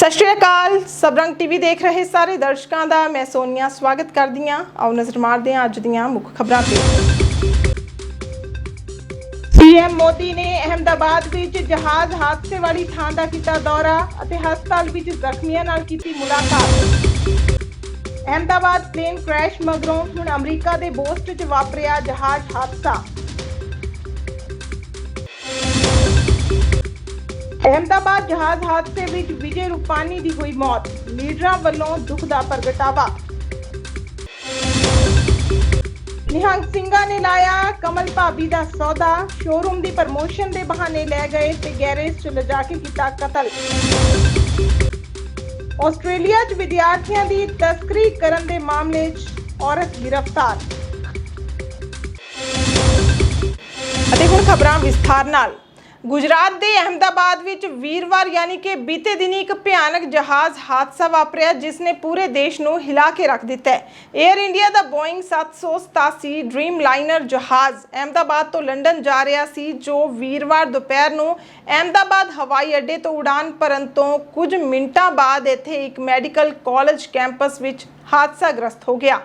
ਸਤਿ ਸ਼੍ਰੀ ਅਕਾਲ। ਸਬਰੰਗ ਟੀਵੀ ਦੇਖ ਰਹੇ ਸਾਰੇ ਦਰਸ਼ਕਾਂ ਦਾ। ਮੈਂ ਸੋਨੀਆ, ਸਵਾਗਤ ਕਰਦੀ ਹਾਂ। ਆਓ ਨਜ਼ਰ ਮਾਰਦੇ ਹਾਂ ਅੱਜ ਦੀਆਂ ਮੁੱਖ ਖਬਰਾਂ ਤੇ। ਪੀਐਮ ਮੋਦੀ ਨੇ ਅਹਮਦਾਬਾਦ ਵਿੱਚ ਜਹਾਜ਼ ਹਾਦਸੇ ਵਾਲੀ ਥਾਂ ਦਾ ਕੀਤਾ ਦੌਰਾ ਅਤੇ ਹਸਪਤਾਲ ਵਿੱਚ ਜ਼ਖਮੀਆਂ ਨਾਲ ਕੀਤੀ ਮੁਲਾਕਾਤ। ਅਹਮਦਾਬਾਦ ਪਲੇਨ ਕ੍ਰੈਸ਼ ਮਗਰੋਂ ਹੁਣ ਅਮਰੀਕਾ ਦੇ ਬੋਸਟ 'ਚ ਵਾਪਰਿਆ ਜਹਾਜ਼ ਹਾਦਸਾ। ਅਹਿਮਦਾਬਾਦ ਜਹਾਜ਼ ਹਾਦਸੇ ਵਿੱਚ ਵਿਜੇ ਰੂਪਾਨੀ ਦੀ ਹੋਈ ਮੌਤ। ਲੀਡਰਾਂ ਵੱਲੋਂ ਦੁੱਖ ਦਾ ਪ੍ਰਗਟਾਵਾ। ਨਿਹੰਗ ਸਿੰਘਾਂ ਨੇ ਲਾਇਆ ਕਮਲ ਭਾਬੀ ਦਾ ਸੌਦਾ। ਸ਼ੋਰੂਮ ਦੀ ਪ੍ਰਮੋਸ਼ਨ ਦੇ ਬਹਾਨੇ ਲੈ ਗਏ ਤੇ ਗੈਰੇਜ 'ਚ ਲਿਜਾ ਕੇ ਕੀਤਾ ਕਤਲ। ਆਸਟ੍ਰੇਲੀਆ 'ਚ ਵਿਦਿਆਰਥੀਆਂ ਦੀ ਤਸਕਰੀ ਕਰਨ ਦੇ ਮਾਮਲੇ 'ਚ ਔਰਤ ਗ੍ਰਿਫਤਾਰ। ਅਤੇ ਹੁਣ ਖਬਰਾਂ ਵਿਸਥਾਰ ਨਾਲ। ਗੁਜਰਾਤ ਦੇ ਅਹਮਦਾਬਾਦ ਵਿੱਚ ਵੀਰਵਾਰ ਯਾਨੀ ਕਿ ਬੀਤੇ ਦਿਨੀ ਇੱਕ ਭਿਆਨਕ ਜਹਾਜ਼ ਹਾਦਸਾ ਵਾਪਰਿਆ, ਜਿਸ ਨੇ ਪੂਰੇ ਦੇਸ਼ ਨੂੰ ਹਿਲਾ ਕੇ ਰੱਖ ਦਿੱਤਾ ਹੈ। 에ਅਰ ਇੰਡੀਆ ਦਾ ਬੋਇੰਗ 787 ਡ੍ਰੀਮ ਲਾਈਨਰ ਜਹਾਜ਼ ਅਹਮਦਾਬਾਦ ਤੋਂ ਲੰਡਨ ਜਾ ਰਿਹਾ ਸੀ, ਜੋ ਵੀਰਵਾਰ ਦੁਪਹਿਰ ਨੂੰ ਅਹਮਦਾਬਾਦ ਹਵਾਈ ਅੱਡੇ ਤੋਂ ਉਡਾਨ ਭਰਨ ਤੋਂ ਕੁਝ ਮਿੰਟਾਂ ਬਾਅਦ ਇੱਥੇ ਇੱਕ ਮੈਡੀਕਲ ਕਾਲਜ ਕੈਂਪਸ ਵਿੱਚ ਹਾਦਸਾਗ੍ਰਸਤ ਹੋ ਗਿਆ।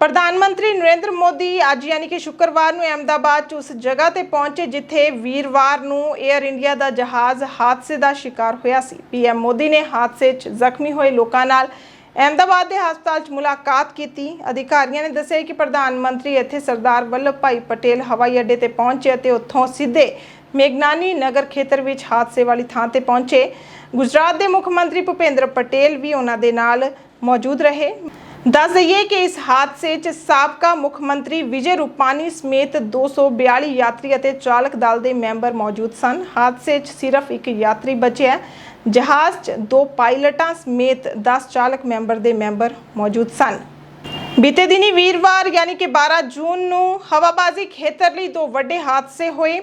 ਪ੍ਰਧਾਨ ਮੰਤਰੀ ਨਰਿੰਦਰ ਮੋਦੀ ਅੱਜ ਯਾਨੀ ਕਿ ਸ਼ੁੱਕਰਵਾਰ ਨੂੰ ਅਹਿਮਦਾਬਾਦ 'ਚ ਉਸ ਜਗ੍ਹਾ ਤੇ ਪਹੁੰਚੇ ਜਿੱਥੇ ਵੀਰਵਾਰ ਨੂੰ 에ਅਰ ਇੰਡੀਆ ਦਾ ਜਹਾਜ਼ ਹਾਦਸੇ ਦਾ ਸ਼ਿਕਾਰ ਹੋਇਆ ਸੀ। ਪੀਐਮ ਮੋਦੀ ਨੇ ਹਾਦਸੇ 'ਚ ਜ਼ਖਮੀ ਹੋਏ ਲੋਕਾਂ ਨਾਲ ਅਹਿਮਦਾਬਾਦ ਦੇ ਹਸਪਤਾਲ 'ਚ ਮੁਲਾਕਾਤ ਕੀਤੀ। ਅਧਿਕਾਰੀਆਂ ਨੇ ਦੱਸਿਆ ਕਿ ਪ੍ਰਧਾਨ ਮੰਤਰੀ ਇੱਥੇ ਸਰਦਾਰ ਵੱਲਭ ਭਾਈ ਪਟੇਲ ਹਵਾਈ ਅੱਡੇ ਤੇ ਪਹੁੰਚੇ ਅਤੇ ਉੱਥੋਂ ਸਿੱਧੇ ਮੇਗਨਾਨੀ ਨਗਰ ਖੇਤਰ ਵਿੱਚ ਹਾਦਸੇ ਵਾਲੀ ਥਾਂ ਤੇ ਪਹੁੰਚੇ। ਗੁਜਰਾਤ ਦੇ ਮੁੱਖ ਮੰਤਰੀ ਭੁਪੇਂਦਰ ਪਟੇਲ ਵੀ ਉਹਨਾਂ ਦੇ ਨਾਲ ਮੌਜੂਦ ਰਹੇ। ਦੱਸ ਦਈਏ ਕਿ ਇਸ ਹਾਦਸੇ 'ਚ ਸਾਬਕਾ ਮੁੱਖ ਮੰਤਰੀ ਵਿਜੇ ਰੂਪਾਨੀ ਸਮੇਤ 242 ਯਾਤਰੀ ਅਤੇ ਚਾਲਕ ਦਲ ਦੇ ਮੈਂਬਰ ਮੌਜੂਦ ਸਨ। ਹਾਦਸੇ 'ਚ ਸਿਰਫ ਇੱਕ ਯਾਤਰੀ ਬਚਿਆ ਜਹਾਜ਼ 'ਚ ਦੋ ਪਾਇਲਟਾਂ ਸਮੇਤ 10 ਚਾਲਕ ਮੈਂਬਰ ਦੇ ਮੈਂਬਰ ਮੌਜੂਦ ਸਨ। ਬੀਤੇ ਦਿਨੀ ਵੀਰਵਾਰ, ਯਾਨੀ ਕਿ 12 ਜੂਨ ਨੂੰ ਹਵਾਬਾਜ਼ੀ ਖੇਤਰ ਲਈ ਦੋ ਵੱਡੇ ਹਾਦਸੇ ਹੋਏ।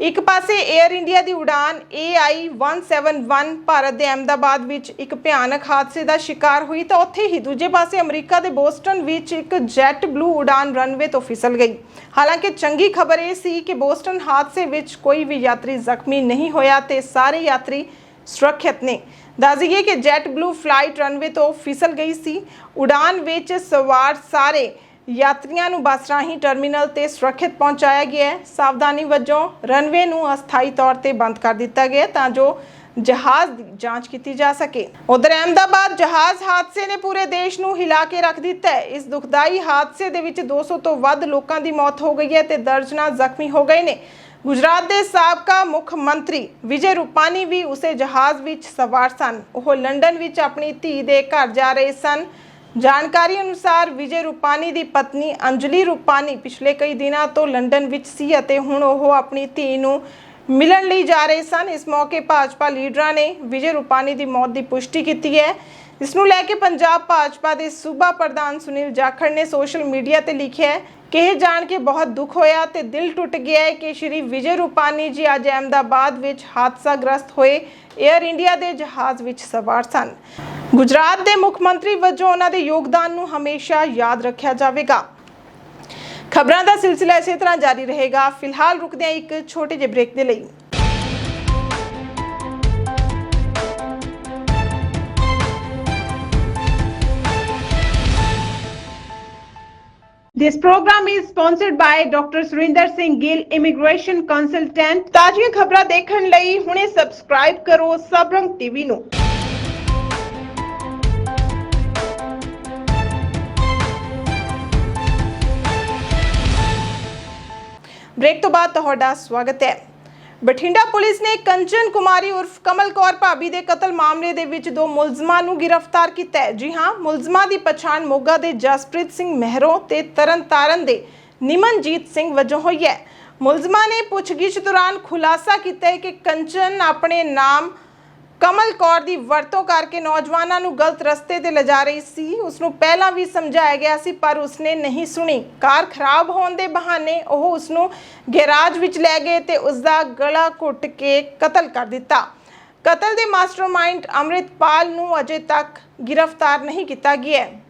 ਇੱਕ ਪਾਸੇ 에ਅਰ ਇੰਡੀਆ ਦੀ ਉਡਾਨ AI171 ਭਾਰਤ ਦੇ ਅਹਿਮਦਾਬਾਦ ਵਿੱਚ ਇੱਕ ਭਿਆਨਕ ਹਾਦਸੇ ਦਾ ਸ਼ਿਕਾਰ ਹੋਈ ਤਾਂ ਉੱਥੇ ਹੀ ਦੂਜੇ ਪਾਸੇ ਅਮਰੀਕਾ ਦੇ ਬੋਸਟਨ ਵਿੱਚ ਇੱਕ ਜੈਟ ਬਲੂ ਉਡਾਨ ਰਨਵੇ ਤੋਂ ਫਿਸਲ ਗਈ। ਹਾਲਾਂਕਿ ਚੰਗੀ ਖਬਰ ਇਹ ਸੀ ਕਿ ਬੋਸਟਨ ਹਾਦਸੇ ਵਿੱਚ ਕੋਈ ਵੀ ਯਾਤਰੀ ਜ਼ਖਮੀ ਨਹੀਂ ਹੋਇਆ ਤੇ ਸਾਰੇ ਯਾਤਰੀ ਸੁਰੱਖਿਅਤ ਨੇ। ਦੱਸ ਦਈਏ ਕਿ ਜੈਟ ਬਲੂ ਫਲਾਈਟ ਰਨਵੇ ਤੋਂ ਫਿਸਲ ਗਈ ਸੀ। ਉਡਾਨ ਵਿੱਚ ਸਵਾਰ ਸਾਰੇ ਯਾਤਰੀਆਂ ਨੂੰ ਬੱਸ ਰਾਹੀਂ ਟਰਮੀਨਲ ਤੇ ਸੁਰੱਖਿਅਤ ਪਹੁੰਚਾਇਆ ਗਿਆ ਹੈ। ਸਾਵਧਾਨੀ ਵਜੋਂ ਰਨਵੇ ਨੂੰ ਅਸਥਾਈ ਤੌਰ ਤੇ ਬੰਦ ਕਰ ਦਿੱਤਾ ਗਿਆ ਤਾਂ ਜੋ ਜਹਾਜ਼ ਦੀ ਜਾਂਚ ਕੀਤੀ ਜਾ ਸਕੇ। ਉਧਰ ਅਹਿਮਦਾਬਾਦ ਜਹਾਜ਼ ਹਾਦਸੇ ਨੇ ਪੂਰੇ ਦੇਸ਼ ਨੂੰ ਹਿਲਾ ਕੇ ਰੱਖ ਦਿੱਤਾ ਹੈ। ਇਸ ਦੁਖਦਾਈ ਹਾਦਸੇ ਦੇ ਵਿੱਚ 200 ਤੋਂ ਵੱਧ ਲੋਕਾਂ ਦੀ ਮੌਤ ਹੋ ਗਈ ਹੈ ਤੇ ਦਰਜਨਾਂ ਜ਼ਖਮੀ ਹੋ ਗਏ ਨੇ। ਗੁਜਰਾਤ ਦੇ ਸਾਬਕਾ ਮੁੱਖ ਮੰਤਰੀ ਵਿਜੇ ਰੂਪਾਨੀ ਵੀ ਉਸੇ ਜਹਾਜ਼ ਵਿੱਚ ਸਵਾਰ ਸਨ। ਉਹ ਲੰਡਨ ਵਿੱਚ ਆਪਣੀ ਧੀ ਦੇ ਘਰ ਜਾ ਰਹੇ ਸਨ। ਜਾਣਕਾਰੀ ਅਨੁਸਾਰ ਵਿਜੇ ਰੂਪਾਨੀ ਦੀ ਪਤਨੀ ਅੰਜਲੀ ਰੂਪਾਨੀ ਪਿਛਲੇ ਕਈ ਦਿਨਾਂ ਤੋਂ ਲੰਡਨ ਵਿੱਚ ਸੀ ਅਤੇ ਹੁਣ ਉਹ ਆਪਣੀ ਧੀ ਨੂੰ ਮਿਲਣ ਲਈ ਜਾ ਰਹੇ ਸਨ। ਇਸ ਮੌਕੇ ਭਾਜਪਾ ਲੀਡਰਾਂ ਨੇ ਵਿਜੇ ਰੂਪਾਨੀ ਦੀ ਮੌਤ ਦੀ ਪੁਸ਼ਟੀ ਕੀਤੀ ਹੈ। ਇਸ ਨੂੰ ਲੈ ਕੇ ਪੰਜਾਬ ਭਾਜਪਾ ਦੇ ਸੂਬਾ ਪ੍ਰਧਾਨ ਸੁਨੀਲ ਜਾਖੜ ਨੇ ਸੋਸ਼ਲ ਮੀਡੀਆ ਤੇ ਲਿਖਿਆ ਹੈ ਕਿ ਇਹ ਜਾਣ ਕੇ ਬਹੁਤ ਦੁੱਖ ਹੋਇਆ ਤੇ ਦਿਲ ਟੁੱਟ ਗਿਆ ਹੈ ਕਿ ਸ਼੍ਰੀ ਵਿਜੇ ਰੂਪਾਨੀ ਜੀ ਅੱਜ ਅਹਿਮਦਾਬਾਦ ਵਿੱਚ ਹਾਦਸਾਗ੍ਰਸਤ ਹੋਏ। 에ਅਰ ਇੰਡੀਆ ਦੇ ਜਹਾਜ਼ ਵਿੱਚ ਸਵਾਰ ਸਨ। ਗੁਜਰਾਤ ਦੇ ਮੁੱਖ ਮੰਤਰੀ ਵਜੋਂ ਉਹਨਾਂ ਦੇ ਯੋਗਦਾਨ ਨੂੰ ਹਮੇਸ਼ਾ ਯਾਦ ਰੱਖਿਆ ਜਾਵੇਗਾ। ਖਬਰਾਂ ਦਾ ਸਿਲਸਿਲਾ ਇਸੇ ਤਰ੍ਹਾਂ ਜਾਰੀ ਰਹੇਗਾ। ਫਿਲਹਾਲ ਰੁਕਦੇ ਹਾਂ ਇੱਕ ਛੋਟੇ ਜਿਹੇ ਬ੍ਰੇਕ ਦੇ ਲਈ। This program is sponsored by Dr. Surinder Singh Gill Immigration Consultant ਤਾਜ਼ੀਆਂ ਖਬਰਾਂ ਦੇਖਣ ਲਈ ਹੁਣੇ ਸਬਸਕ੍ਰਾਈਬ ਕਰੋ ਸਬਰੰਗ ਟੀਵੀ ਨੂੰ। ਬ੍ਰੇਕ ਤੋਂ ਬਾਅਦ ਤੁਹਾਡਾ ਸਵਾਗਤ ਹੈ। ਬਠਿੰਡਾ ਪੁਲਿਸ ਨੇ ਕੰਚਨ ਕੁਮਾਰੀ ਉਰਫ ਕਮਲ ਕੌਰ ਭਾਬੀ ਦੇ ਕਤਲ ਮਾਮਲੇ ਦੇ ਵਿੱਚ ਦੋ ਮੁਲਜ਼ਮਾਂ ਨੂੰ ਗ੍ਰਿਫਤਾਰ ਕੀਤਾ ਹੈ। ਜੀ ਹਾਂ, ਮੁਲਜ਼ਮਾਂ ਦੀ ਪਛਾਣ ਮੋਗਾ ਦੇ ਜਸਪ੍ਰੀਤ ਸਿੰਘ ਮਹਿਰੋਂ ਤੇ ਤਰਨਤਾਰਨ ਦੇ ਨਿਮਨਜੀਤ ਸਿੰਘ ਵਜੋਂ ਹੋਈ ਹੈ। ਮੁਲਜ਼ਮਾਂ ਨੇ ਪੁੱਛਗਿੱਛ ਦੌਰਾਨ ਖੁਲਾਸਾ ਕੀਤਾ ਹੈ ਕਿ ਕੰਚਨ ਆਪਣੇ ਨਾਮ ਕਮਲ ਕੌਰ ਦੀ ਵਰਤੋਂ ਕਰਕੇ ਨੌਜਵਾਨਾਂ ਨੂੰ ਗਲਤ ਰਸਤੇ ਤੇ ਲਿਜਾ ਰਹੀ ਸੀ। ਉਸ ਨੂੰ ਪਹਿਲਾਂ ਵੀ ਸਮਝਾਇਆ ਗਿਆ ਸੀ, ਪਰ ਉਸਨੇ ਨਹੀਂ ਸੁਣੀ। ਕਾਰ ਖਰਾਬ ਹੋਣ ਦੇ ਬਹਾਨੇ ਉਹ ਉਸ ਨੂੰ ਗੈਰਾਜ ਵਿੱਚ ਲੈ ਗਏ ਤੇ ਉਸ ਦਾ ਗਲਾ ਘੁੱਟ ਕੇ ਕਤਲ ਕਰ ਦਿੱਤਾ। ਕਤਲ ਦੇ ਮਾਸਟਰਮਾਈਂਡ ਅੰਮ੍ਰਿਤਪਾਲ ਨੂੰ ਅਜੇ ਤੱਕ ਗ੍ਰਿਫਤਾਰ ਨਹੀਂ ਕੀਤਾ ਗਿਆ ਹੈ।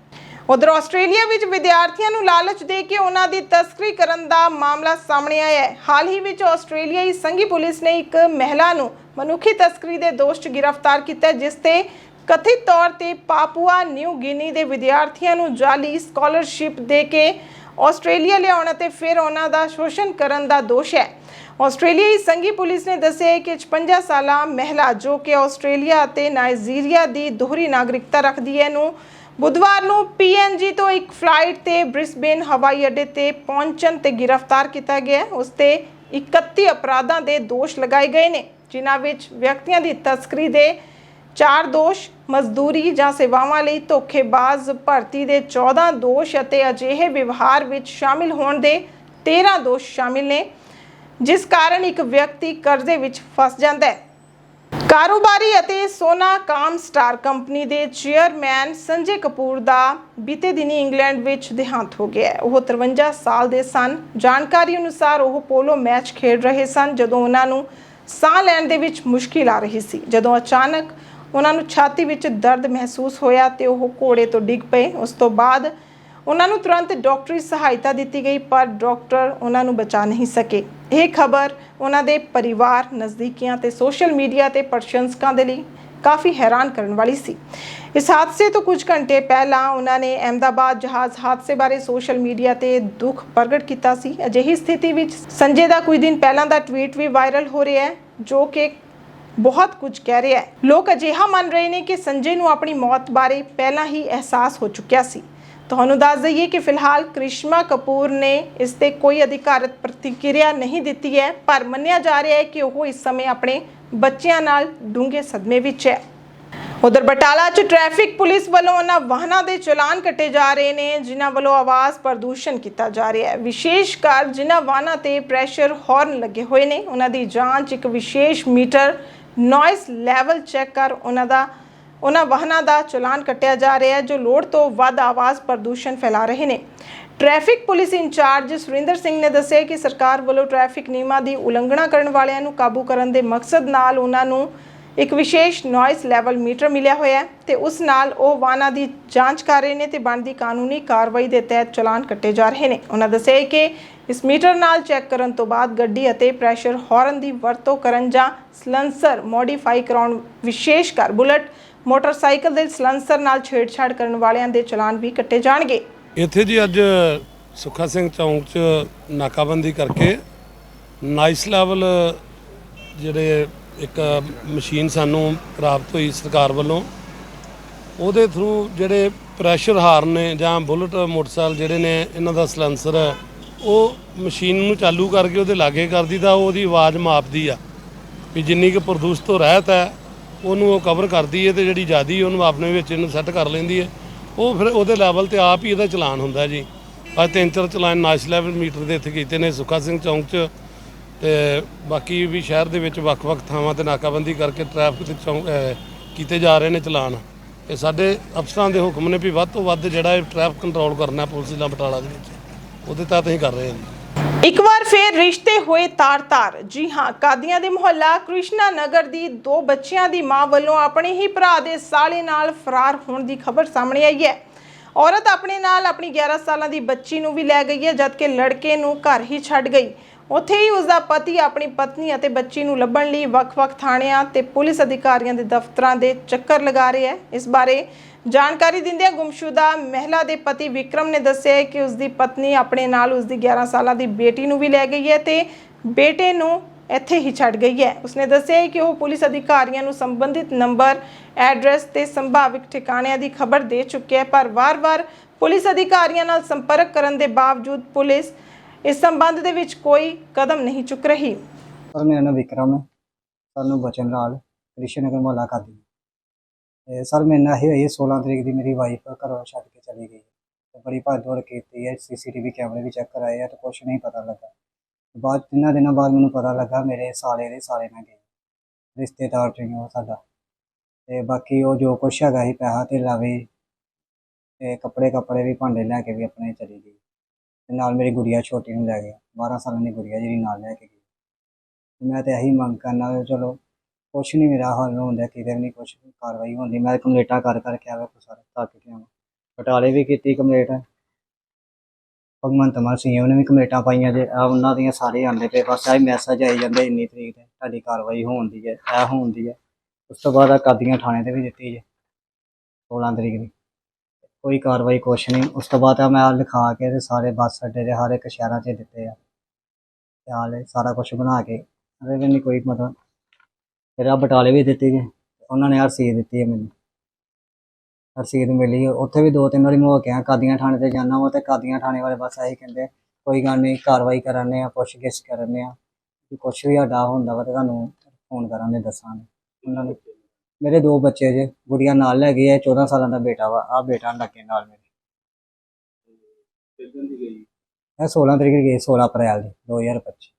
ਉਧਰ ਆਸਟ੍ਰੇਲੀਆ ਵਿੱਚ ਵਿਦਿਆਰਥੀਆਂ ਨੂੰ ਲਾਲਚ ਦੇ ਕੇ ਉਹਨਾਂ ਦੀ ਤਸਕਰੀ ਕਰਨ ਦਾ ਮਾਮਲਾ ਸਾਹਮਣੇ ਆਇਆ ਹੈ। ਹਾਲ ਹੀ ਵਿੱਚ ਆਸਟ੍ਰੇਲੀਆਈ ਸੰਘੀ ਪੁਲਿਸ ਨੇ ਇੱਕ ਮਹਿਲਾ ਨੂੰ ਮਨੁੱਖੀ ਤਸਕਰੀ ਦੇ ਦੋਸ਼ 'ਚ ਗ੍ਰਿਫਤਾਰ ਕੀਤਾ ਜਿਸ ਤੇ ਕਥਿਤ ਤੌਰ ਤੇ ਪਾਪੂਆ ਨਿਊ ਗਿਨੀ ਦੇ ਵਿਦਿਆਰਥੀਆਂ ਨੂੰ ਜਾਲੀ ਸਕਾਲਰਸ਼ਿਪ ਦੇ ਕੇ ਆਸਟ੍ਰੇਲੀਆ ਲਿਆਉਣ ਅਤੇ ਫਿਰ ਉਹਨਾਂ ਦਾ ਸ਼ੋਸ਼ਣ ਕਰਨ ਦਾ ਦੋਸ਼ ਹੈ। ਆਸਟ੍ਰੇਲੀਆਈ ਸੰਘੀ ਪੁਲਿਸ ਨੇ ਦੱਸਿਆ ਕਿ 56 ਸਾਲਾ ਮਹਿਲਾ ਜੋ ਕਿ ਆਸਟ੍ਰੇਲੀਆ ਅਤੇ ਨਾਈਜੀਰੀਆ ਦੀ ਦੋਹਰੀ ਨਾਗਰਿਕਤਾ ਰੱਖਦੀ ਹੈ ਨੂੰ ਬੁੱਧਵਾਰ ਨੂੰ ਪੀਐਨਜੀ ਤੋਂ ਇੱਕ ਫਲਾਈਟ ਤੇ ਬ੍ਰਿਸਬੇਨ ਹਵਾਈ ਅੱਡੇ ਤੇ ਪਹੁੰਚਣ ਤੇ ਗ੍ਰਿਫਤਾਰ ਕੀਤਾ ਗਿਆ ਉਸ ਤੇ 31 ਅਪਰਾਧਾਂ ਦੇ ਦੋਸ਼ ਲਗਾਏ ਗਏ ਨੇ। ਜਿਨ੍ਹਾਂ ਵਿੱਚ ਵਿਅਕਤੀਆਂ ਦੀ ਤਸਕਰੀ ਦੇ ਚਾਰ ਦੋਸ਼, ਮਜ਼ਦੂਰੀ ਜਾਂ ਸੇਵਾਵਾਂ ਲਈ ਧੋਖੇਬਾਜ਼ ਭਰਤੀ ਦੇ 14 ਦੋਸ਼ ਅਤੇ ਅਜਿਹੇ ਵਿਵਹਾਰ ਵਿੱਚ ਸ਼ਾਮਿਲ ਹੋਣ ਦੇ 13 ਦੋਸ਼ ਸ਼ਾਮਿਲ ਨੇ, ਜਿਸ ਕਾਰਨ ਇੱਕ ਵਿਅਕਤੀ ਕਰਜ਼ੇ ਵਿੱਚ ਫਸ ਜਾਂਦਾ ਹੈ। ਕਾਰੋਬਾਰੀ ਅਤੇ ਸੋਨਾ ਕਾਮ ਸਟਾਰ ਕੰਪਨੀ ਦੇ ਚੇਅਰਮੈਨ ਸੰਜੇ ਕਪੂਰ ਦਾ ਬੀਤੇ ਦਿਨੀ ਇੰਗਲੈਂਡ ਵਿੱਚ ਦੇਹਾਂਤ ਹੋ ਗਿਆ ਉਹ 53 ਸਾਲ ਦੇ ਸਨ। ਜਾਣਕਾਰੀ ਅਨੁਸਾਰ ਉਹ ਪੋਲੋ ਮੈਚ ਖੇਡ ਰਹੇ ਸਨ, ਜਦੋਂ ਉਹਨਾਂ ਨੂੰ ਸਾਹ ਲੈਣ ਦੇ ਵਿੱਚ ਮੁਸ਼ਕਿਲ ਆ ਰਹੀ ਸੀ। ਜਦੋਂ ਅਚਾਨਕ ਉਹਨਾਂ ਨੂੰ ਛਾਤੀ ਵਿੱਚ ਦਰਦ ਮਹਿਸੂਸ ਹੋਇਆ ਤੇ ਉਹ ਘੋੜੇ ਤੋਂ ਡਿੱਗ ਪਏ। ਉਸ ਤੋਂ ਬਾਅਦ ਉਹਨਾਂ ਨੂੰ ਤੁਰੰਤ ਡਾਕਟਰੀ ਸਹਾਇਤਾ ਦਿੱਤੀ ਗਈ, ਪਰ ਡਾਕਟਰ ਉਹਨਾਂ ਨੂੰ ਬਚਾ ਨਹੀਂ ਸਕੇ। ਇਹ ਖਬਰ ਉਹਨਾਂ ਦੇ ਪਰਿਵਾਰ, ਨਜ਼ਦੀਕੀਆਂ ਤੇ ਸੋਸ਼ਲ ਮੀਡੀਆ ਤੇ ਪ੍ਰਸ਼ੰਸਕਾਂ ਦੇ ਲਈ ਕਾਫੀ ਹੈਰਾਨ ਕਰਨ ਵਾਲੀ ਸੀ। ਇਸ ਹਾਦਸੇ ਤੋਂ ਕੁਝ ਘੰਟੇ ਪਹਿਲਾਂ ਉਹਨਾਂ ਨੇ ਅਹਿਮਦਾਬਾਦ ਜਹਾਜ਼ ਹਾਦਸੇ ਬਾਰੇ ਸੋਸ਼ਲ ਮੀਡੀਆ ਤੇ ਦੁੱਖ ਪ੍ਰਗਟ ਕੀਤਾ ਸੀ। ਅਜਿਹੀ ਸਥਿਤੀ ਵਿੱਚ ਸੰਜੇ ਦਾ ਕੁਝ ਦਿਨ ਪਹਿਲਾਂ ਦਾ ਟਵੀਟ ਵੀ ਵਾਇਰਲ ਹੋ ਰਿਹਾ ਹੈ, ਜੋ ਕਿ ਬਹੁਤ ਕੁਝ ਕਹਿ ਰਿਹਾ ਹੈ। ਲੋਕ ਅਜਿਹਾ ਮੰਨ ਰਹੇ ਨੇ ਕਿ ਸੰਜੇ ਨੂੰ ਆਪਣੀ ਮੌਤ ਬਾਰੇ ਪਹਿਲਾਂ ਹੀ ਅਹਿਸਾਸ ਹੋ ਚੁੱਕਿਆ ਸੀ। ਤੁਹਾਨੂੰ ਦੱਸ ਦਈਏ ਕਿ ਫਿਲਹਾਲ ਕ੍ਰਿਸ਼ਮਾ ਕਪੂਰ ਨੇ ਇਸ ਤੇ ਕੋਈ ਅਧਿਕਾਰਤ ਪ੍ਰਤੀਕਿਰਿਆ ਨਹੀਂ ਦਿੱਤੀ ਹੈ, ਪਰ ਮੰਨਿਆ ਜਾ ਰਿਹਾ ਹੈ ਕਿ ਉਹ ਇਸ ਸਮੇਂ ਆਪਣੇ ਬੱਚਿਆਂ ਨਾਲ ਡੂੰਘੇ ਸਦਮੇ ਵਿੱਚ ਹੈ। ਉਧਰ ਬਟਾਲਾ 'ਚ ਟ੍ਰੈਫਿਕ ਪੁਲਿਸ ਵੱਲੋਂ ਉਹਨਾਂ ਵਾਹਨਾਂ ਦੇ ਚਲਾਨ ਕੱਟੇ ਜਾ ਰਹੇ ਨੇ, ਜਿਨ੍ਹਾਂ ਵੱਲੋਂ ਆਵਾਜ਼ ਪ੍ਰਦੂਸ਼ਣ ਕੀਤਾ ਜਾ ਰਿਹਾ ਹੈ। ਵਿਸ਼ੇਸ਼ ਕਰ ਜਿਨ੍ਹਾਂ ਵਾਹਨਾਂ ਤੇ ਪ੍ਰੈਸ਼ਰ ਹਾਰਨ ਲੱਗੇ ਹੋਏ ਨੇ, ਉਹਨਾਂ ਦੀ ਜਾਂਚ ਇੱਕ ਵਿਸ਼ੇਸ਼ ਮੀਟਰ ਨੋਇਸ ਲੈਵਲ ਚੈੱਕ ਕਰ ਉਹਨਾਂ ਦਾ, ਉਹਨਾਂ ਵਾਹਨਾਂ ਦਾ ਚਲਾਨ ਕੱਟਿਆ ਜਾ ਰਿਹਾ ਹੈ, ਜੋ ਲੋੜ ਤੋਂ ਵੱਧ ਆਵਾਜ਼ ਪ੍ਰਦੂਸ਼ਣ ਫੈਲਾ ਰਹੇ ਨੇ। Traffic police incharge Surinder Singh ਨੇ ਦੱਸਿਆ ਕਿ ਸਰਕਾਰ ਵੱਲੋਂ ਟ੍ਰੈਫਿਕ ਨਿਯਮਾਂ ਦੀ ਉਲੰਘਣਾ ਕਰਨ ਵਾਲਿਆਂ ਨੂੰ ਕਾਬੂ ਕਰਨ ਦੇ ਮਕਸਦ ਨਾਲ ਉਹਨਾਂ ਨੂੰ ਇੱਕ ਵਿਸ਼ੇਸ਼ ਨੋਇਸ ਲੈਵਲ ਮੀਟਰ ਮਿਲਿਆ ਹੋਇਆ ਹੈ ਤੇ ਉਸ ਨਾਲ ਉਹ ਵਾਹਨਾਂ ਦੀ ਜਾਂਚ ਕਰ ਰਹੇ ਨੇ ਤੇ ਬਣਦੀ ਕਾਨੂੰਨੀ ਕਾਰਵਾਈ ਦੇ ਤਹਿਤ ਚਲਾਨ ਕੱਟੇ ਜਾ ਰਹੇ ਨੇ। ਉਹਨਾਂ ਦੱਸਿਆ ਕਿ ਇਸ ਮੀਟਰ ਨਾਲ ਚੈੱਕ ਕਰਨ ਤੋਂ ਬਾਅਦ ਗੱਡੀ ਅਤੇ ਪ੍ਰੈਸ਼ਰ ਹਾਰਨ ਦੀ ਵਰਤੋਂ ਕਰਨ ਜਾਂ ਸਲੈਂਸਰ ਮੋਡੀਫਾਈ ਕਰਾਉਣ ਵਿਸ਼ੇਸ਼ ਕਰ ਬੁਲਟ, ਮੋਟਰਸਾਈਕਲ ਦੇ ਸਲੈਂਸਰ ਨਾਲ ਛੇੜਛਾੜ ਕਰਨ ਵਾਲਿਆਂ ਦੇ ਚਲਾਨ ਵੀ ਕੱਟੇ ਜਾਣਗੇ। ਇੱਥੇ ਜੀ ਅੱਜ ਸੁੱਖਾ ਸਿੰਘ ਚੌਂਕ 'ਚ ਨਾਕਾਬੰਦੀ ਕਰਕੇ ਨਾਈਸ ਲੈਵਲ ਜਿਹੜੇ ਇੱਕ ਮਸ਼ੀਨ ਸਾਨੂੰ ਪ੍ਰਾਪਤ ਹੋਈ ਸਰਕਾਰ ਵੱਲੋਂ। ਉਹਦੇ ਥਰੂ ਜਿਹੜੇ ਪ੍ਰੈਸ਼ਰ ਹਾਰਨ ਨੇ ਜਾਂ ਬੁਲਟ ਮੋਟਰਸਾਈਕਲ ਜਿਹੜੇ ਨੇ ਇਹਨਾਂ ਦਾ ਸਲੈਂਸਰ ਹੈ, ਉਹ ਮਸ਼ੀਨ ਨੂੰ ਚਾਲੂ ਕਰਕੇ ਉਹਦੇ ਲਾਗੇ ਕਰਦੀ ਤਾਂ ਉਹਦੀ ਆਵਾਜ਼ ਮਾਪਦੀ ਆ। ਵੀ ਜਿੰਨੀ ਕੁ ਪ੍ਰਦੂਸ਼ਿਤ ਤੋਂ ਰਹਿਤ ਹੈ ਉਹਨੂੰ ਉਹ ਕਵਰ ਕਰਦੀ ਹੈ ਤੇ ਜਿਹੜੀ ਜ਼ਿਆਦੀ ਉਹਨੂੰ ਆਪਣੇ ਵਿੱਚ ਇਹਨੂੰ ਸੈੱਟ ਕਰ ਲੈਂਦੀ ਹੈ। ਉਹ ਫਿਰ ਉਹਦੇ ਲੈਵਲ ਤੇ ਆਪ ਹੀ ਇਹਦਾ ਚਲਾਨ ਹੁੰਦਾ ਜੀ। ਅੱਜ ਤਿੰਨ ਚਾਰ ਚਲਾਨ ਨਾਸ਼ ਲੈਵਲ ਮੀਟਰ ਦੇ ਇੱਥੇ ਕੀਤੇ ਨੇ ਸੁੱਖਾ ਸਿੰਘ ਚੌਂਕ 'ਚ ਤੇ ਬਾਕੀ ਵੀ ਸ਼ਹਿਰ ਦੇ ਵਿੱਚ ਵੱਖ-ਵੱਖ ਥਾਵਾਂ ਤੇ ਨਾਕਾਬੰਦੀ ਕਰਕੇ ਟ੍ਰੈਫਿਕ ਦੇ ਚੌਂਕ ਕੀਤੇ ਜਾ ਰਹੇ ਨੇ ਚਲਾਨ। ਇਹ ਸਾਡੇ ਅਫਸਰਾਂ ਦੇ ਹੁਕਮ ਨੇ ਵੀ ਵੱਧ ਤੋਂ ਵੱਧ ਜਿਹੜਾ ਇਹ ਟ੍ਰੈਫਿਕ ਕੰਟਰੋਲ ਕਰਨਾ ਪੁਲਿਸ ਦਾ ਬਟਾਲਾ ਦੇ ਵਿੱਚ। ਉਹਦੇ ਤਹਿਤ ਅਸੀਂ ਕਰ ਰਹੇ ਹਾਂ ਜੀ। ਇੱਕ ਵਾਰ ਫੇਰ ਰਿਸ਼ਤੇ ਹੋਏ ਤਾਰ-ਤਾਰ। ਜੀ ਹਾਂ, ਕਾਦੀਆਂ ਦੇ ਮੁਹੱਲਾ ਕ੍ਰਿਸ਼ਨਾ ਨਗਰ ਦੀ ਦੋ ਬੱਚਿਆਂ ਦੀ ਮਾਂ ਵੱਲੋਂ ਆਪਣੇ ਹੀ ਭਰਾ ਦੇ ਸਾਲੇ ਨਾਲ ਫਰਾਰ ਹੋਣ ਦੀ ਖਬਰ ਸਾਹਮਣੇ ਆਈ ਹੈ। ਔਰਤ ਆਪਣੇ ਨਾਲ ਆਪਣੀ 11 ਸਾਲਾਂ ਦੀ ਬੱਚੀ ਨੂੰ ਵੀ ਲੈ ਗਈ ਹੈ, ਜਦਕਿ ਲੜਕੇ ਨੂੰ ਘਰ ਹੀ ਛੱਡ ਗਈ। ਉੱਥੇ ਹੀ ਉਸ ਦਾ ਪਤੀ ਆਪਣੀ ਪਤਨੀ ਅਤੇ ਬੱਚੀ ਨੂੰ ਲੱਭਣ ਲਈ ਵੱਖ-ਵੱਖ ਥਾਣਿਆਂ ਤੇ ਪੁਲਿਸ ਅਧਿਕਾਰੀਆਂ ਦੇ ਦਫ਼ਤਰਾਂ ਦੇ ਚੱਕਰ ਲਗਾ ਰਿਹਾ ਹੈ। ਇਸ ਬਾਰੇ ਜਾਣਕਾਰੀ ਦਿੰਦਿਆਂ ਗੁੰਮਸ਼ੁਦਾ ਮਹਿਲਾ ਦੇ ਪਤੀ ਵਿਕਰਮ ਨੇ ਦੱਸਿਆ ਕਿ ਉਸ ਦੀ ਪਤਨੀ ਆਪਣੇ ਨਾਲ ਉਸ ਦੀ 11 ਸਾਲਾਂ ਦੀ ਬੇਟੀ ਨੂੰ ਵੀ ਲੈ ਗਈ ਹੈ ਤੇ ਬੇਟੇ ਨੂੰ ਇੱਥੇ ਹੀ ਛੱਡ ਗਈ ਹੈ। ਉਸਨੇ ਦੱਸਿਆ ਕਿ ਉਹ ਪੁਲਿਸ ਅਧਿਕਾਰੀਆਂ ਨੂੰ ਸੰਬੰਧਿਤ ਨੰਬਰ, ਐਡਰੈਸ ਤੇ ਸੰਭਾਵਿਕ ਠਿਕਾਣਿਆਂ ਦੀ ਖਬਰ ਦੇ ਚੁੱਕਿਆ ਹੈ, ਪਰ ਵਾਰ-ਵਾਰ ਪੁਲਿਸ ਅਧਿਕਾਰੀਆਂ ਨਾਲ ਸੰਪਰਕ ਕਰਨ ਦੇ ਬਾਵਜੂਦ ਪੁਲਿਸ ਇਸ ਸੰਬੰਧ ਦੇ ਵਿੱਚ ਕੋਈ ਕਦਮ ਨਹੀਂ ਚੁੱਕ ਰਹੀ। ਸਰ, ਮੇਰਾ ਨਾਮ ਵਿਕਰਮ ਹੈ। ਸਾਨੂੰ ਬਚਨ ਲਾਲ ਕ੍ਰਿਸ਼ਨ ਨਗਰ ਮੁਹੱਲਾ ਕਾਦੀ ਤੇ ਸਰ ਮੇਰੇ ਨਾਲ ਇਹ ਹੋਈ ਹੈ 16 ਤਰੀਕ ਦੀ ਮੇਰੀ ਵਾਈਫ ਘਰੋਂ ਛੱਡ ਕੇ ਚਲੀ ਗਈ। ਤੇ ਬੜੀ ਭੱਜ ਦੌੜ ਕੀਤੀ ਹੈ ਸੀਸੀਟੀਵੀ ਕੈਮਰੇ ਵੀ ਚੈੱਕ ਕਰਾਏ ਆ ਤੇ ਕੁਝ ਨਹੀਂ ਪਤਾ ਲੱਗਾ। ਬਾਅਦ ਤਿੰਨਾਂ ਦਿਨਾਂ ਬਾਅਦ ਮੈਨੂੰ ਪਤਾ ਲੱਗਾ ਮੇਰੇ ਸਾਲੇ ਦੇ ਸਾਲੇ ਨਾਲ ਗਏ। ਰਿਸ਼ਤੇਦਾਰ ਚ ਉਹ ਸਾਡਾ। ਤੇ ਬਾਕੀ ਉਹ ਜੋ ਕੁਛ ਹੈਗਾ ਸੀ, ਪੈਸਾ ਤੇ ਲਾਵੇ ਤੇ ਕੱਪੜੇ ਕੱਪੜੇ ਵੀ ਭਾਂਡੇ ਲੈ ਕੇ ਵੀ ਆਪਣੇ ਚਲੀ ਗਈ। ਤੇ ਨਾਲ ਮੇਰੀ ਗੁੜੀਆ ਛੋਟੀ ਨੂੰ ਲੈ ਗਿਆ 12 ਸਾਲਾਂ ਦੀ ਗੁੜੀਆ ਜਿਹੜੀ ਨਾਲ ਲੈ ਕੇ ਗਈ। ਮੈਂ ਤੇ ਇਹੀ ਮੰਗ ਕਰਨਾ, ਚਲੋ ਕੁਛ ਨਹੀਂ ਮੇਰਾ ਹੱਲ ਹੁੰਦਾ, ਕਿਤੇ ਵੀ ਨਹੀਂ ਕੁਛ ਕਾਰਵਾਈ ਹੁੰਦੀ। ਮੈਂ ਕੰਪਲੇਟਾਂ ਕਰ ਕਰਕੇ ਆਵੇ ਕੋ ਸਾਰੇ ਤੱਕ ਕੇ ਆਵਾਂ। ਬਟਾਲੇ ਵੀ ਕੀਤੀ ਕੰਪਲੇਟ। ਭਗਵੰਤ ਮਾਨ ਸਿੰਘ ਉਹਨੇ ਵੀ ਕਮੇਟਾਂ ਪਾਈਆਂ ਜੇ ਆ ਉਹਨਾਂ ਦੀਆਂ ਸਾਰੇ ਆਉਂਦੇ ਪਏ, ਬਸ ਆਹ ਮੈਸੇਜ ਆਈ ਜਾਂਦੇ ਇੰਨੀ ਤਰੀਕ ਤੇ, ਤੁਹਾਡੀ ਕਾਰਵਾਈ ਹੋਣ ਦੀ ਹੈ, ਇਹ ਹੋਣ ਦੀ ਹੈ। ਉਸ ਤੋਂ ਬਾਅਦ ਆ ਕਾਦੀਆਂ ਥਾਣੇ ਤੇ ਵੀ ਦਿੱਤੀ ਜੇ 16 ਤਰੀਕ ਦੀ। ਕੋਈ ਕਾਰਵਾਈ ਕੁਛ ਨਹੀਂ ਉਸ ਤੋਂ ਬਾਅਦ ਆ ਮੈਂ ਲਿਖਾ ਕੇ ਤੇ ਸਾਰੇ ਬੱਸ ਅੱਡੇ ਦੇ ਹਰ ਇੱਕ ਸ਼ਹਿਰਾਂ 'ਚ ਦਿੱਤੇ ਆ। ਹਾਲ ਸਾਰਾ ਕੁਝ ਬਣਾ ਕੇ ਉਹਦੇ ਨਹੀਂ ਕੋਈ ਮਤਲਬ ਫਿਰ ਆ ਬਟਾਲੇ ਵੀ ਦਿੱਤੀ ਜੇ ਉਹਨਾਂ ਨੇ ਰਸੀਦ ਦਿੱਤੀ ਹੈ ਮੈਨੂੰ। ਰਸੀਦ ਮਿਲੀ ਉੱਥੇ ਵੀ ਦੋ ਤਿੰਨ ਵਾਰੀ ਮੈਂ ਹੋ ਕੇ ਆਇਆ ਕਾਦੀਆਂ ਥਾਣੇ ਤੇ ਜਾਣਾ ਵਾ ਤੇ ਕਾਦੀਆਂ ਥਾਣੇ ਵਾਲੇ ਬਸ ਇਹੀ ਕਹਿੰਦੇ ਕੋਈ ਗੱਲ ਨਹੀਂ ਕਾਰਵਾਈ ਕਰਾਂਦੇ ਆ ਪੁੱਛ ਗਿੱਛ ਕਰਨੇ ਆ ਕਿ ਕੁਛ ਵੀ ਸਾਡਾ ਹੁੰਦਾ ਵਾ ਤੇ ਤੁਹਾਨੂੰ ਫੋਨ ਕਰਾਂਗੇ ਦੱਸਾਂਗੇ। ਉਹਨਾਂ ਨੇ ਮੇਰੇ ਦੋ ਬੱਚੇ ਜੇ ਗੁੜੀਆ ਨਾਲ ਲੈ ਗਈ ਹੈ 14 ਸਾਲਾਂ ਦਾ ਬੇਟਾ ਵਾ ਆ ਬੇਟਾ ਲੱਗੇ ਨਾਲ ਮੇਰੇ। ਇਹ 16 ਤਰੀਕ ਗਈ 16 ਅਪ੍ਰੈਲ ਦੀ 2025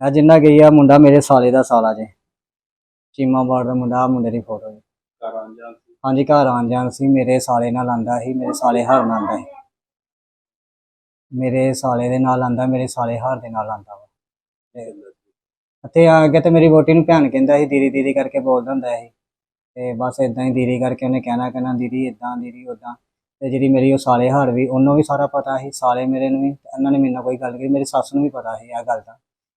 ਆ ਜਿੰਨਾ ਗਈ ਆ ਮੁੰਡਾ ਮੇਰੇ ਸਾਲੇ ਦਾ ਸਾਲਾ ਜੇ। ਚੀਮਾ ਬਾੜ ਦਾ ਮੁੰਡਾ ਮੁੰਡੇ ਦੀ ਫੋਟੋ ਜੀ। ਹਾਂਜੀ ਘਰ ਆਉਣ ਜਾਣ ਸੀ। ਮੇਰੇ ਸਾਲੇ ਨਾਲ ਆਂਦਾ ਸੀ ਮੇਰੇ ਸਾਲੇ ਹਰ ਨਾਲ ਆਂਦਾ ਸੀ। ਮੇਰੇ ਸਾਲੇ ਦੇ ਨਾਲ ਆਂਦਾ ਮੇਰੇ ਸਾਲੇ ਹਰ ਦੇ ਨਾਲ ਆਂਦਾ ਵਾ। ਤੇ ਅਤੇ ਆ ਗਿਆ ਤੇ ਮੇਰੀ ਵੋਟੀ ਨੂੰ ਭੈਣ ਕਹਿੰਦਾ ਸੀ ਦੀਦੀ ਦੀਦੀ ਕਰਕੇ ਬੋਲਦਾ ਹੁੰਦਾ ਸੀ। ਤੇ ਬਸ ਇਦਾਂ ਹੀ ਦੀਦੀ ਕਰਕੇ ਉਹਨੇ ਕਹਿਣਾ ਕਹਿਣਾ ਦੀਦੀ ਇਦਾਂ ਦੀਦੀ ਉਦਾਂ ਤੇ ਜਿਹੜੀ ਮੇਰੀ ਉਹ ਸਾਲੇ ਹਾਰ ਵੀ ਉਹਨੂੰ ਵੀ ਸਾਰਾ ਪਤਾ ਸੀ। ਸਾਲੇ ਮੇਰੇ ਨੂੰ ਵੀ ਇਹਨਾਂ ਨੇ ਮੇਰੇ ਨਾਲ ਕੋਈ ਗੱਲ ਕੀਤੀ ਮੇਰੀ ਸੱਸ ਨੂੰ ਵੀ ਪਤਾ ਸੀ ਇਹ ਗੱਲ ਦਾ।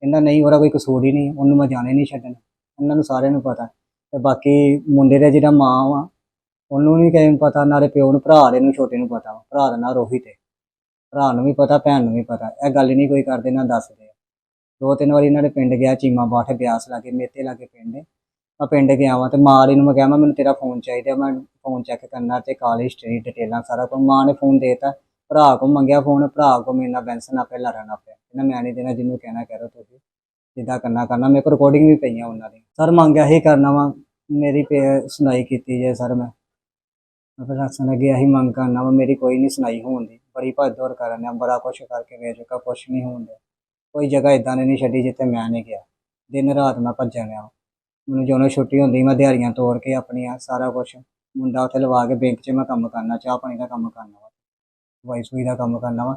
ਕਹਿੰਦਾ ਨਹੀਂ, ਉਹਦਾ ਕੋਈ ਕਸੂਰ ਹੀ ਨਹੀਂ, ਉਹਨੂੰ ਮੈਂ ਜਾਣੇ ਨਹੀਂ ਛੱਡਣਾ। ਇਹਨਾਂ ਨੂੰ ਸਾਰਿਆਂ ਨੂੰ ਪਤਾ। ਤੇ ਬਾਕੀ ਮੁੰਡੇ ਦਾ ਜਿਹੜਾ ਮਾਂ ਵਾ, ਉਹਨੂੰ ਨਹੀਂ ਕਿਸੇ ਨੂੰ ਪਤਾ, ਨਾਲੇ ਪਿਓ ਨੂੰ, ਭਰਾ ਦੇ ਨੂੰ, ਛੋਟੇ ਨੂੰ ਪਤਾ ਵਾ। ਭਰਾ ਦਾ ਨਾਂ ਰੋਹਿਤ ਹੈ ਭਰਾ ਨੂੰ ਵੀ ਪਤਾ, ਭੈਣ ਨੂੰ ਵੀ ਪਤਾ। ਇਹ ਗੱਲ ਨਹੀਂ ਕੋਈ ਕਰਦੇ, ਨਾ ਦੱਸਦੇ। ਦੋ ਤਿੰਨ ਵਾਰੀ ਇਹਨਾਂ ਦੇ ਪਿੰਡ ਗਿਆ, ਚੀਮਾ ਬਾਠ ਬਿਆਸ ਲਾਗੇ, ਮੇਤੇ ਲਾਗੇ ਪਿੰਡ ਮੈਂ ਪਿੰਡ ਗਿਆ ਵਾਂ ਤੇ ਮਾਂ ਦੀ ਨੂੰ ਮੈਂ ਕਿਹਾ, ਮੈਂ ਮੈਨੂੰ ਤੇਰਾ ਫੋਨ ਚਾਹੀਦਾ, ਮੈਂ ਫੋਨ ਚੈੱਕ ਕਰਨਾ ਤੇ ਕਾਲਜ ਹਿਸਟਰੀ ਡਿਟੇਲਾਂ ਸਾਰਾ ਕੁਝ ਮਾਂ ਨੇ ਫੋਨ ਦੇਤਾ। ਭਰਾ ਕੋ ਮੰਗਿਆ ਫੋਨ, ਭਰਾ ਕੋ ਮੇਰੇ ਨਾਲ ਬੈਂਸ ਨਾ ਆਪੇ ਲੜਨ ਪਿਆ ਕਹਿੰਦਾ ਮੈਂ ਨਹੀਂ ਦੇਣਾ ਜਿਹਨੂੰ ਕਹਿਣਾ ਕਹਿ ਰਹੇ ਤੁਸੀਂ। ਜਿੱਦਾਂ ਕਰਨਾ ਕਰਨਾ, ਮੇਰੇ ਕੋਲ ਰਿਕਾਰਡਿੰਗ ਵੀ ਪਈਆਂ ਉਹਨਾਂ ਦੀ ਸਰ ਮੰਗਿਆ ਹੀ ਕਰਨਾ ਵਾ, ਮੇਰੀ ਪੇ- ਸੁਣਾਈ ਕੀਤੀ ਜੇ ਸਰ ਮੈਂ। ਪ੍ਰਸ਼ਾਸਨ ਅੱਗੇ ਇਹੀ ਮੰਗ ਕਰਨਾ ਵਾ, ਮੇਰੀ ਕੋਈ ਨਹੀਂ ਸੁਣਾਈ ਹੋਣ ਦੀ। ਬੜੀ ਭੱਜ ਦੌੜ ਕਰਨ ਆ ਬੜਾ ਕੁਛ ਕਰਕੇ ਵੇਚ ਚੁੱਕਾ ਕੁਛ ਨਹੀਂ ਹੋਣ ਡਿਆ। ਕੋਈ ਜਗ੍ਹਾ ਇਦਾਂ ਦੀ ਨਹੀਂ ਛੱਡੀ ਜਿੱਥੇ ਮੈਂ ਨਹੀਂ ਗਿਆ। ਦਿਨ ਰਾਤ ਮੈਂ ਭੱਜਿਆ ਰਿਹਾ ਮੈਨੂੰ ਜਦੋਂ ਛੁੱਟੀ ਹੁੰਦੀ, ਮੈਂ ਦਿਹਾੜੀਆਂ ਤੋੜ ਕੇ ਆਪਣੀਆਂ ਸਾਰਾ ਕੁਛ ਮੁੰਡਾ ਉੱਥੇ ਲਵਾ ਕੇ ਬੈਂਕ 'ਚ ਮੈਂ ਕੰਮ ਕਰਨਾ ਚਾਹ ਪਾਣੀ ਦਾ ਕੰਮ ਕਰਨਾ ਵਾ। ਵਾਈ ਸੂਈ ਦਾ ਕੰਮ ਕਰਨਾ ਵਾ।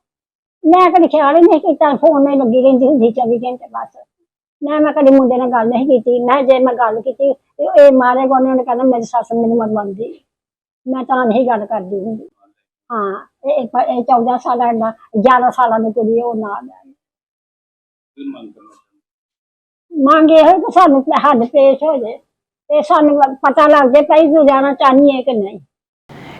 ਮੈਂ ਕਦੇ ਖਿਆਲ ਹੀ ਨਹੀਂ ਕੀਤਾ ਫੋਨ ਨਹੀਂ ਲੱਗੀ ਰਹਿੰਦੀ ਹੁੰਦੀ 24 ਘੰਟੇ ਬਸ। ਨਾ ਮੈਂ ਕਦੇ ਮੁੰਡੇ ਨਾਲ ਗੱਲ ਨਹੀਂ ਕੀਤੀ ਮੈਂ ਜੇ ਮੈਂ ਗੱਲ ਕੀਤੀ ਤੇ ਇਹ ਮਾਰੇ ਗੋਨੇ ਨੇ ਕਹਿੰਦਾ ਮੇਰੀ ਸੱਸ ਮੈਨੂੰ ਮਰਵਾਉਂਦੀ। ਮੈਂ ਤਾਂ ਨਹੀਂ ਗੱਲ ਕਰਦੀ ਹੁੰਦੀ। ਹਾਂ ਇਹ ਇਹ- ਇਹ 14 ਸਾਲਾਂ ਦਾ 11 ਸਾਲਾਂ ਦੀ ਕੁੜੀ ਉਹ ਨਾਲ ਹੈ? ਮੰਗੇ ਹੋਏ ਕਿ ਸਾਨੂੰ ਹੱਦ ਪੇਸ਼ ਹੋ ਜੇ ਤੇ ਸਾਨੂੰ ਪਤਾ ਲੱਗ ਜੇ ਪਈ ਜਾਣਾ ਚਾਹਨੀ ਹੈ ਕਿ ਨਹੀਂ।